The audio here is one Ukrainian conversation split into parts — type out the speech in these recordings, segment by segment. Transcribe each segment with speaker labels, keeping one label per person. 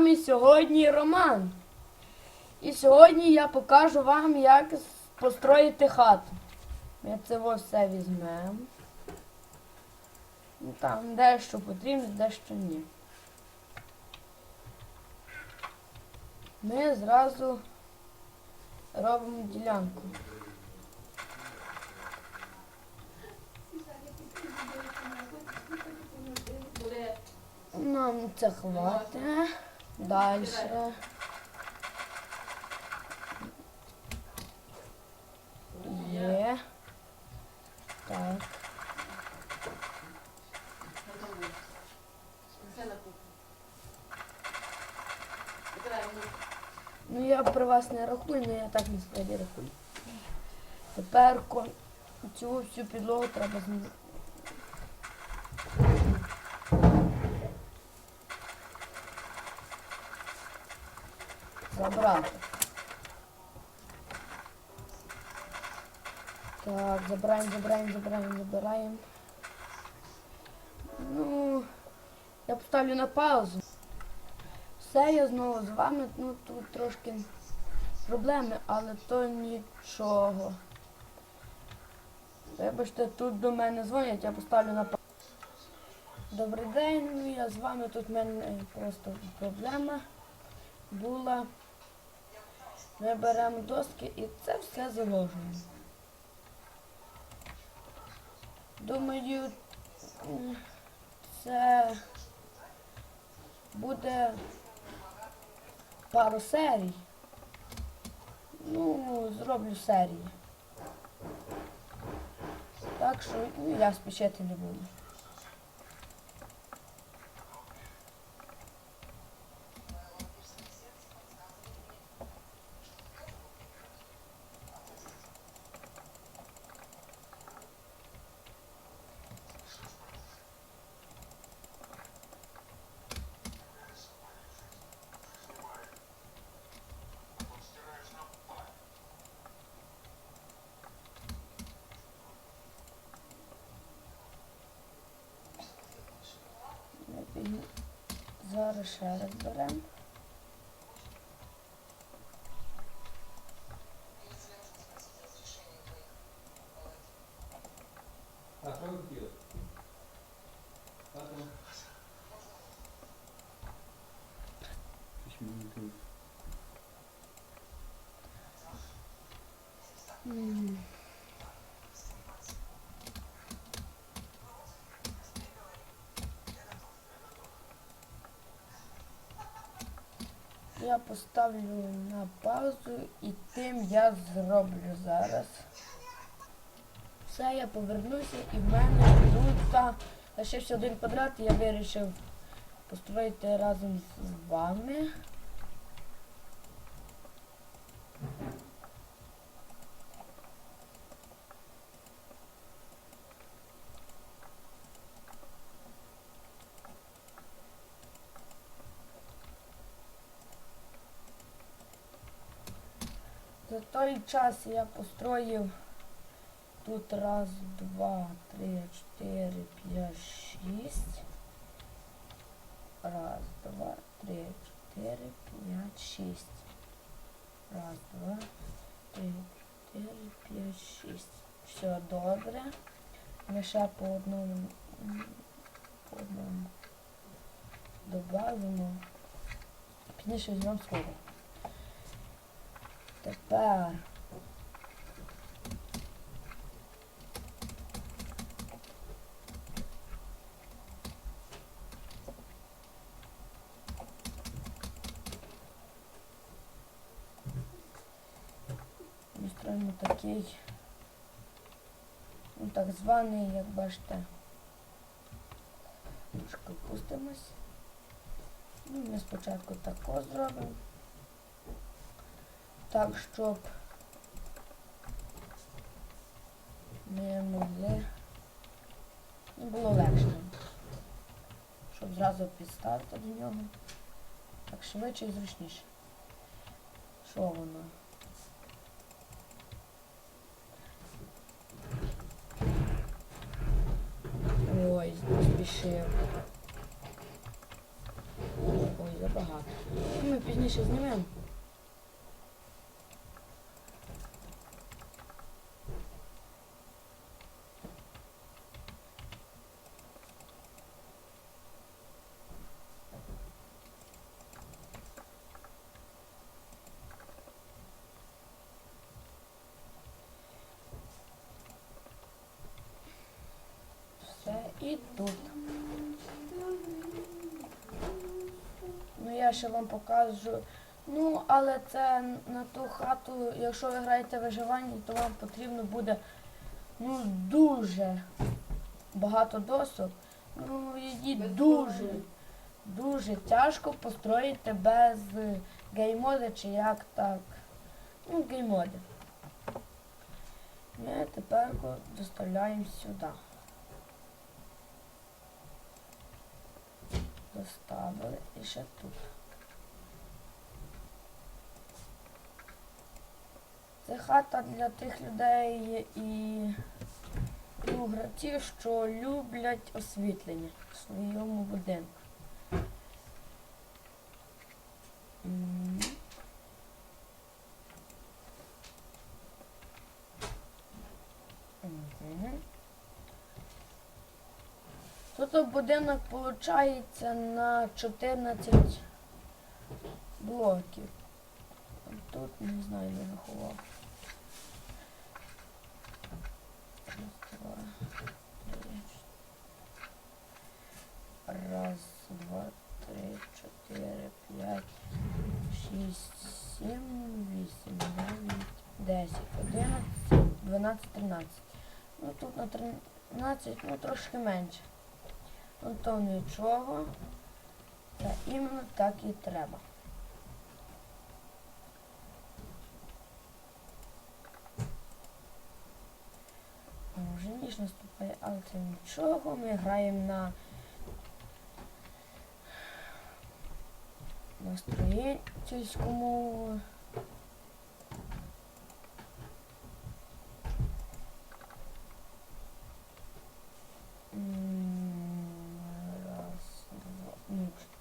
Speaker 1: вами сьогодні Роман. І сьогодні я покажу вам, як построїти хату. Ми це все візьмемо. Ну, там дещо потрібно, дещо ні. Ми зразу робимо ділянку. Нам це хватить. Далі. Є. Так. Ну я при вас не рахую, але я так насправді рахую. Тепер цю всю підлогу треба змінити. Забрати. Так, забираємо, забираємо, забираємо, забираємо. Ну, я поставлю на паузу. Все, я знову з вами. Ну, тут трошки проблеми, але то нічого. Вибачте, тут до мене дзвонять, я поставлю на паузу. Добрий день, ну я з вами. Тут в мене просто проблема була. Ми беремо доски і це все заложуємо. Думаю, це буде пару серій. Ну, зроблю серії. Так що ну, я спішити не буду. Ми пізні- Зараз ще раз беремо.
Speaker 2: А що ви хотіли? А там? Щось мені не тут.
Speaker 1: М. Я поставлю на паузу і тим я зроблю зараз. Все, я повернуся і в мене тут лишився один квадрат, і я вирішив построїти разом з вами. За той час я построїв тут раз, два, три, чотири, п'ять, шість. Раз, два, три, чотири, п'ять, шість. Раз, два, три, чотири, п'ять, шість. Все добре. Ми ще по одному, по одному добавимо. Пізніше візьмемо слово. Тепер. Ми строїмо такий, ну так званий, як бачите, трошки опустимось. Ну, ми спочатку тако зробимо. Так, щоб ми могли ну, було легше. Щоб зразу підставити до нього. Так швидше і зручніше. Що воно? Ой, поспішив. Ой. забагато. Ми пізніше знімемо. Все і тут. Ну я ще вам покажу. Ну, але це на ту хату, якщо ви граєте виживання, то вам потрібно буде ну дуже багато досок. Ну, її дуже, дуже тяжко построїти без геймоди чи як так. Ну, геймоди. Ми тепер доставляємо сюди. Доставили і ще тут. Це хата для тих людей і ну, гравців, що люблять освітлення в своєму будинку. Будинок виходить на 14 блоків. Тут не знаю, не рахував. Раз, два, три, чотири, п'ять, шість, сім, вісім, дев'ять, десять, одинадцять, дванадцять, тринадцять. Ну тут на тринадцять, ну трошки менше. Ну то нічого. Та іменно так і треба. Ну, Вже ніж наступає, але це нічого. Ми граємо на на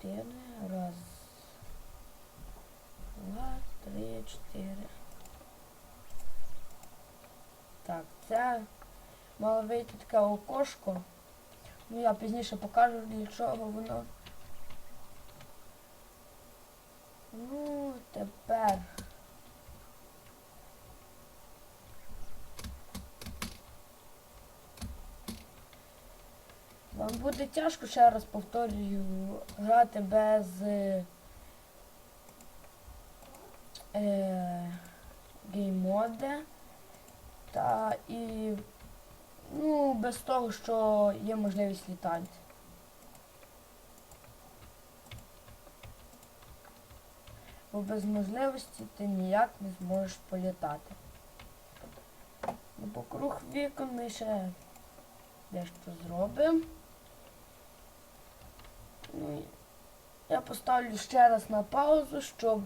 Speaker 1: 4, раз, два, три, чотири. Так, це мало вийти таке окошко. Ну я пізніше покажу для чого воно. Буде тяжко, ще раз повторюю, грати без е, е, геймоди та і ну, без того, що є можливість літати. Бо без можливості ти ніяк не зможеш політати. Ну, покруг вікон ми ще дещо зробимо. Ну, я поставлю ще раз на паузу, щоб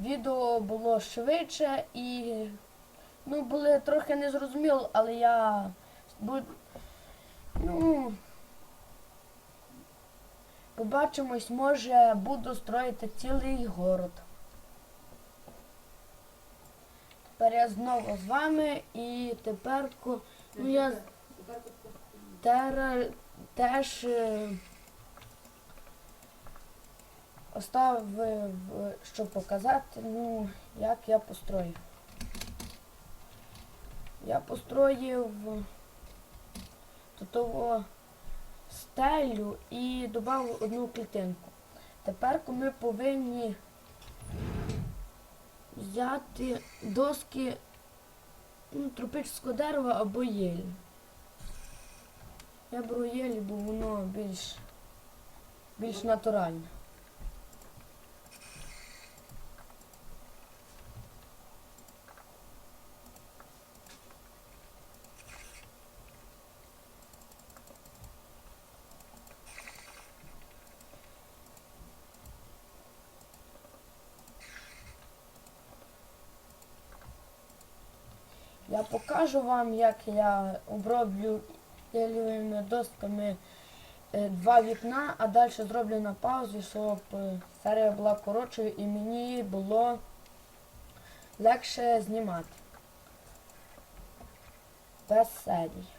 Speaker 1: відео було швидше і ну, були трохи незрозуміло, але я буду. Ну, побачимось, може буду строїти цілий город. Тепер я знову з вами і тепер ну, я тера, теж е, оставив, щоб показати, ну, як я построїв. Я построїв того стелю і додав одну клітинку. Тепер ми повинні взяти доски ну, тропічного дерева або єлі. Я беру єлі, бо воно більш, більш натуральне. Я покажу вам, як я оброблю ялівими досками е, два вікна, а далі зроблю на паузу, щоб е, серія була коротшою і мені було легше знімати. Без серій.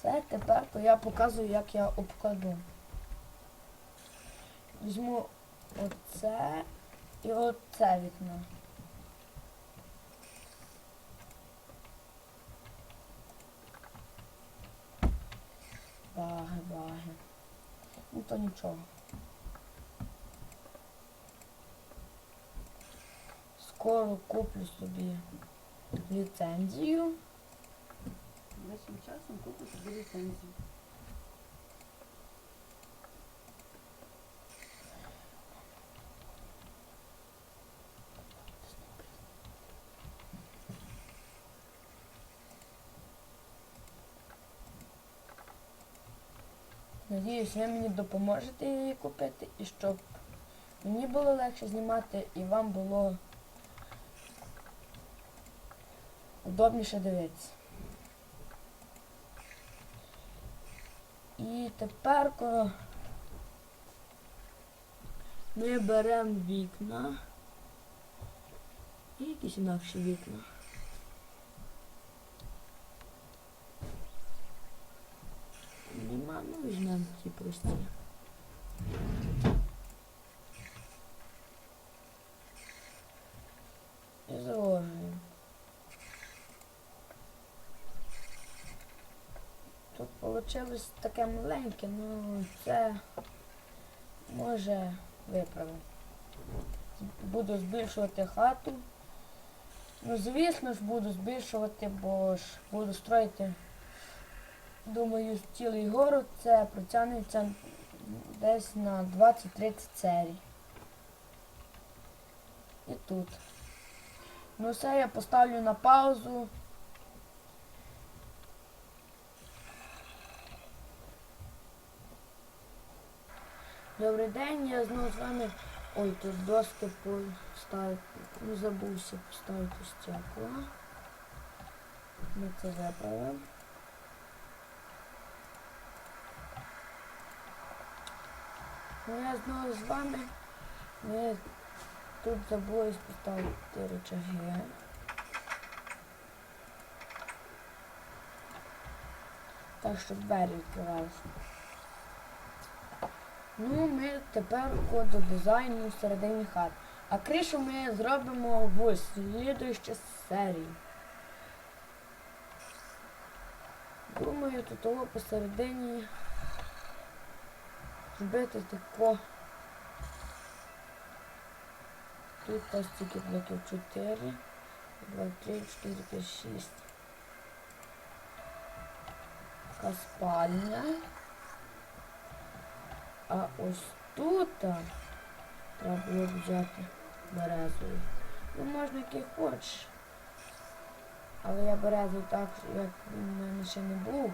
Speaker 1: Все, тепер то я показую, як я обкладу. Візьму оце і оце вікно. Баги, баги. Ну то нічого. Скоро куплю собі ліцензію.
Speaker 3: Вашим часом купиш собі ліцензію.
Speaker 1: Надіюсь, ви мені допоможете її купити і щоб мені було легше знімати і вам було удобніше дивитися. І тепер ми беремо вікна і якісь інакші вікна. Нема, ну візьмемо ці прості. І заложуємо. Вийшло таке маленьке, ну це може виправимо. Буду збільшувати хату. Ну, звісно ж, буду збільшувати, бо ж буду строїти Думаю, цілий город це протягнеться десь на 20-30 серій. І тут. Ну все, я поставлю на паузу. Добрий день, я знову з вами. Ой, тут доски поставити. Ну забувся поставити стекло. Ми це виправимо. Ну я знову з вами. Ми тут забулись поставити рычаги. Так, щоб двері відкривалися. Ну, ми тепер до дизайну всередині хат. А кришу ми зробимо в слідуючій серії. Думаю, тут того посередині зробити тако. Тут ось стільки блоків 4, 2, 3, 4, 5, 6. Така спальня. А ось тут треба було взяти березою. Ну можна який хочеш. Але я березу так, як в мене ще не був.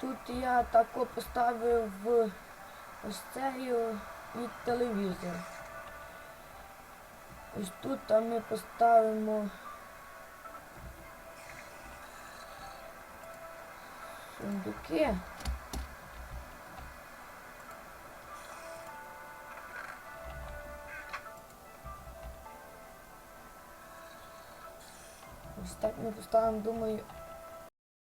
Speaker 1: Тут я тако поставив ось цей від телевізор. Ось тут ми поставимо сундуки. Ось так ми поставимо, думаю,